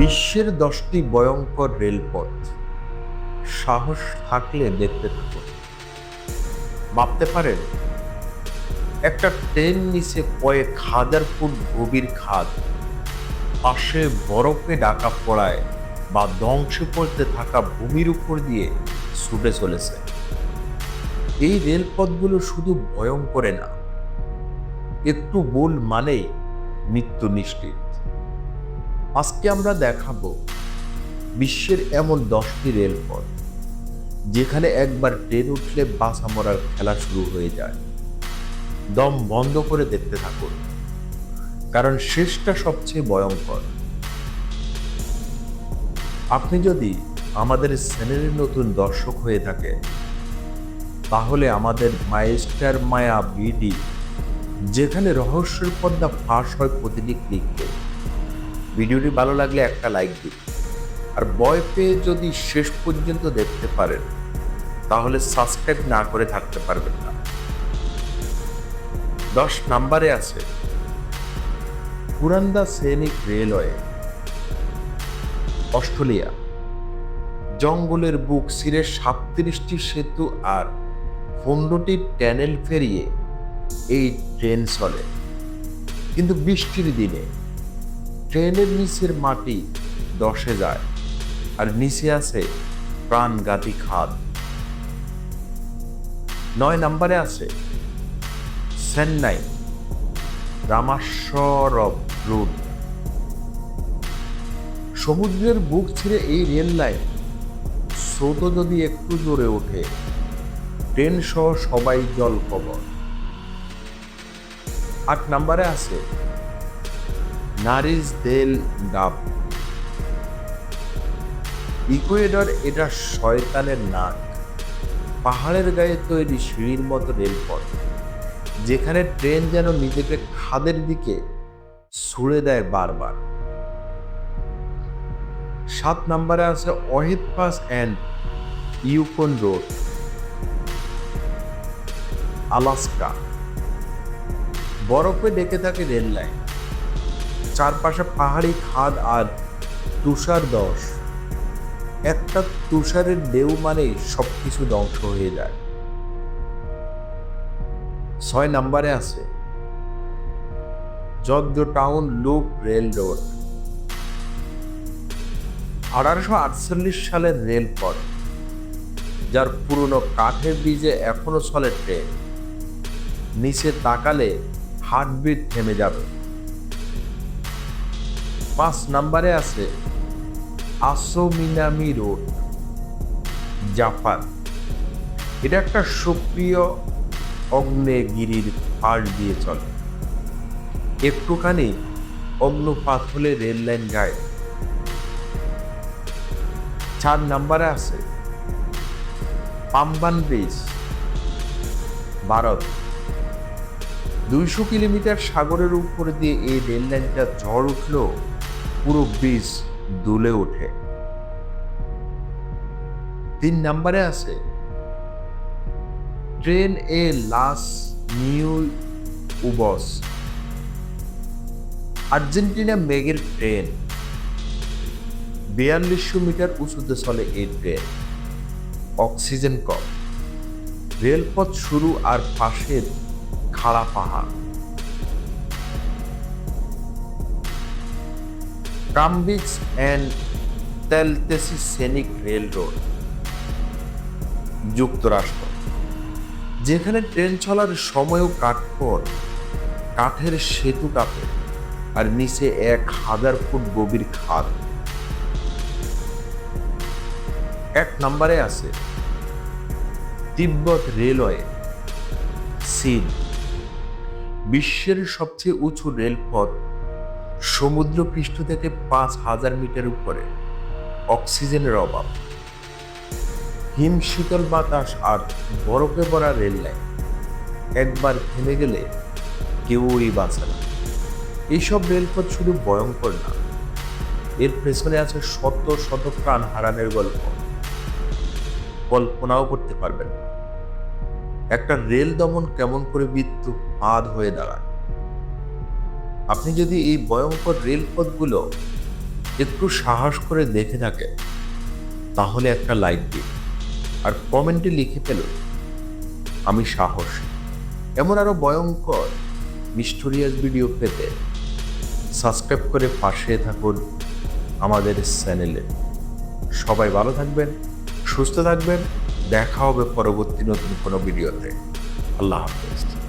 বিশ্বের দশটি ভয়ঙ্কর রেলপথ। সাহস থাকলে দেখতে থাকুন ভাবতে পারেন, একটা ট্রেন নিচে কয়েক হাজার ফুট গভীর খাদ, পাশে বরফে ডাকা পড়ায় বা ধ্বংসে পড়তে থাকা ভূমির উপর দিয়ে ছুটে চলেছে। এই রেলপথগুলো শুধু ভয়ঙ্করে না, একটু ভুল মানেই মৃত্যু নিশ্চিত আজকে আমরা দেখাবো বিশ্বের এমন দশটি রেলপথ, যেখানে একবার ট্রেন উঠলে বাসা মরার খেলা শুরু হয়ে যায়। দম বন্ধ করে দেখতে থাকুন, কারণ শেষটা সবচেয়ে ভয়ঙ্কর। আপনি যদি আমাদের চ্যানেলের নতুন দর্শক হয়ে থাকেন তাহলে আমাদের মায়েস্টার মায়া বিডি, যেখানে রহস্যের পর্দা ফাঁস হয় প্রতিটি ক্লিককে ভিডিওটি ভালো লাগলে একটা লাইক দিন। আর ভয় পেয়ে যদি শেষ পর্যন্ত দেখতে পারেন, তাহলে সাবস্ক্রাইব না করে থাকতে পারবেন না। দশ নাম্বারে আছে, পুরান্দা সৈনিক রেলওয়ে, অস্ট্রেলিয়া। জঙ্গলের বুক সিরে সাতত্রিশটি সেতু আর পনেরোটি ট্যানেল ফেরিয়ে এই ট্রেন চলে। কিন্তু বৃষ্টির দিনে ট্রেনের নিচের মাটি দশে যায়, আর নিচে আছে প্রাণঘাতী খাদ। নয় নম্বরে আছে চেন্নাই, রামাশ্বরম রুট সমুদ্রের বুক ছিঁড়ে এই রেল লাইন, স্রোত যদি একটু জোরে ওঠে, ট্রেন সহ সবাই জল কবর। আট নম্বরে আছে নারিজ দেল ডাব। ইকুয়েডর এটা শয়তানের নাক। পাহাড়ের গায়ে তৈরি সিঁড়ির মতো রেলপথ, যেখানে ট্রেন যেন নিজেকে খাদের দিকে ছুড়ে দেয় বারবার। সাত নম্বরে আছে White Pass and Yukon Route, Alaska. বরফে ডেকে থাকে রেল লাইন। চারপাশে পাহাড়ি খাদ আর তুষার দশ। একটা তুষারের ঢেউ মানেই সবকিছু ধ্বংস হয়ে যায়। ছয় নম্বরে আছে Georgetown loop rail road. আঠারোশো আটচল্লিশ সালের রেলপথ যার পুরনো কাঠের ব্রিজে এখনও চলে ট্রেন। নিচে তাকালে হার্টবিট থেমে যাবে। পাঁচ নাম্বারে আছে আসোমিনামি রোড, জাপান। এটা একটা সক্রিয় অগ্নেয়গিরির পাশ দিয়ে চলে। একটুখানি অগ্নুপাত হলে রেল লাইন গায়ে। চার নাম্বারে আছে পাম্বান ব্রিজ, ভারত। দুইশো কিলোমিটার সাগরের উপরে দিয়ে এই রেল লাইনটা ঝড় উঠলেও পুরো ব্রিজ দুলে ওঠে। তিন নাম্বারে আছে, ট্রেন এ লাস নিউ উবস। আর্জেন্টিনা মেঘের ট্রেন। বিয়াল্লিশশো মিটার উঁচুতে চলে এই ট্রেন। অক্সিজেন কম। রেলপথ শুরু আর পাশের খাড়া পাহাড়। অ্যান্ড তেলতেসি সেনিক রেল রোড যুক্তরাষ্ট্র, যেখানে ট্রেন চলার সময়ও কাঠপট কাঠের সেতু কাপে আর নিচে এক হাজার ফুট গভীর খাদ এক নম্বরে আছে তিব্বত রেলওয়ে, চীন, বিশ্বের সবচেয়ে উঁচু রেলপথ সমুদ্র পৃষ্ঠ থেকে পাঁচ হাজার মিটার উপরে অক্সিজেনের অভাব। হিম শীতল বাতাস আর বরফে ভরা রেল লাইন। একবার থেমে গেলে কেউই বাঁচে না। এইসব রেলপথ শুধু ভয়ঙ্কর না, এর পেছনে আছে শত শত প্রাণ হারানোর গল্প। কল্পনাও করতে পারবেন একটা রেল দমন কেমন করে মৃত্যু বাদ হয়ে দাঁড়ায়। আপনি যদি এই ভয়ঙ্কর রেলপথগুলো একটু সাহস করে দেখে থাকে তাহলে একটা লাইক দিন আর কমেন্টে লিখে ফেলুন, আমি সাহস। এমন আরও ভয়ঙ্কর মিস্টোরিয়াস ভিডিও পেতে সাবস্ক্রাইব করে পাশে থাকুন আমাদের চ্যানেলে সবাই ভালো থাকবেন, সুস্থ থাকবেন, দেখা হবে পরবর্তী নতুন কোনো ভিডিওতে আল্লাহ হাফেজ।